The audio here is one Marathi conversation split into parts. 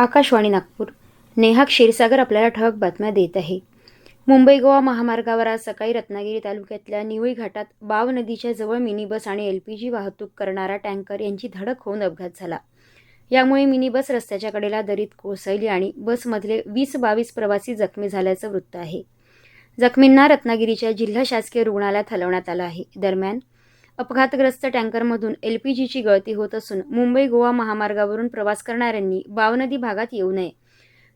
आकाशवाणी नागपूर. नेहा क्षीरसागर आपल्याला ठळक बातम्या देत आहे. मुंबई गोवा महामार्गावर आज सकाळी रत्नागिरी तालुक्यातल्या निवळी घाटात बाव नदीच्या जवळ मिनी बस आणि एल पी जी वाहतूक करणारा टँकर यांची धडक होऊन अपघात झाला. यामुळे मिनी बस रस्त्याच्या कडेला दरीत कोसळली आणि बसमधले वीस बावीस प्रवासी जखमी झाल्याचं वृत्त आहे. जखमींना रत्नागिरीच्या जिल्हा शासकीय रुग्णालयात हलवण्यात आलं आहे. दरम्यान अपघातग्रस्त टँकरमधून एल पी जीची गळती होत असून मुंबई गोवा महामार्गावरून प्रवास करणाऱ्यांनी बावनदी भागात येऊ नये.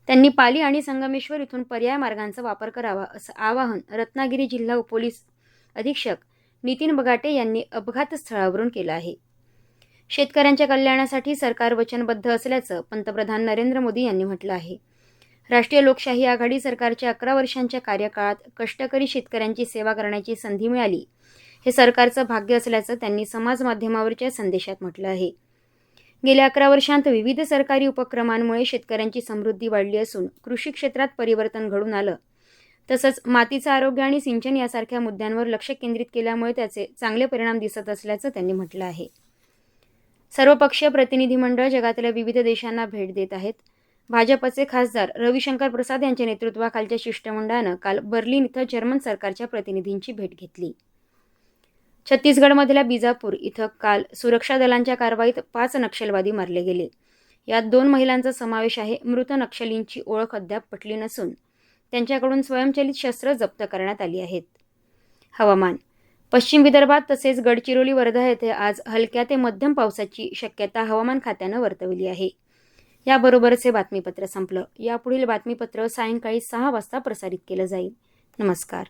त्यांनी पाली आणि संगमेश्वर इथून पर्याय मार्गांचा वापर करावा असं आवाहन रत्नागिरी जिल्हा पोलीस अधीक्षक नितीन बगाटे यांनी अपघातस्थळावरून केलं आहे. शेतकऱ्यांच्या कल्याणासाठी सरकार वचनबद्ध असल्याचं पंतप्रधान नरेंद्र मोदी यांनी म्हटलं आहे. राष्ट्रीय लोकशाही आघाडी सरकारच्या अकरा वर्षांच्या कार्यकाळात कष्टकरी शेतकऱ्यांची सेवा करण्याची संधी मिळाली. हे सरकारचं भाग्य असल्याचं त्यांनी समाज माध्यमावरच्या संदेशात म्हटलं आहे. गेल्या अकरा वर्षांत विविध सरकारी उपक्रमांमुळे शेतकऱ्यांची समृद्धी वाढली असून कृषी क्षेत्रात परिवर्तन घडून आलं. तसंच मातीचं आरोग्य आणि सिंचन यासारख्या मुद्द्यांवर लक्ष केंद्रित केल्यामुळे त्याचे चांगले परिणाम दिसत असल्याचं त्यांनी म्हटलं आहे. सर्वपक्षीय प्रतिनिधी मंडळ जगातल्या विविध देशांना भेट देत आहेत. भाजपचे खासदार रविशंकर प्रसाद यांच्या नेतृत्वाखालच्या शिष्टमंडळानं काल बर्लिन इथं जर्मन सरकारच्या प्रतिनिधींची भेट घेतली. छत्तीसगडमधल्या बिजापूर इथं काल सुरक्षा दलांच्या कारवाईत पाच नक्षलवादी मारले गेले. यात दोन महिलांचा समावेश आहे. मृत नक्षलींची ओळख अद्याप पटली नसून त्यांच्याकडून स्वयंचलित शस्त्र जप्त करण्यात आली आहेत. हवामान. पश्चिम विदर्भात तसेच गडचिरोली वर्धा येथे आज हलक्या ते मध्यम पावसाची शक्यता हवामान खात्यानं वर्तवली आहे. याबरोबरच हे बातमीपत्र संपलं. यापुढील बातमीपत्र सायंकाळी सहा वाजता प्रसारित केलं जाईल. नमस्कार.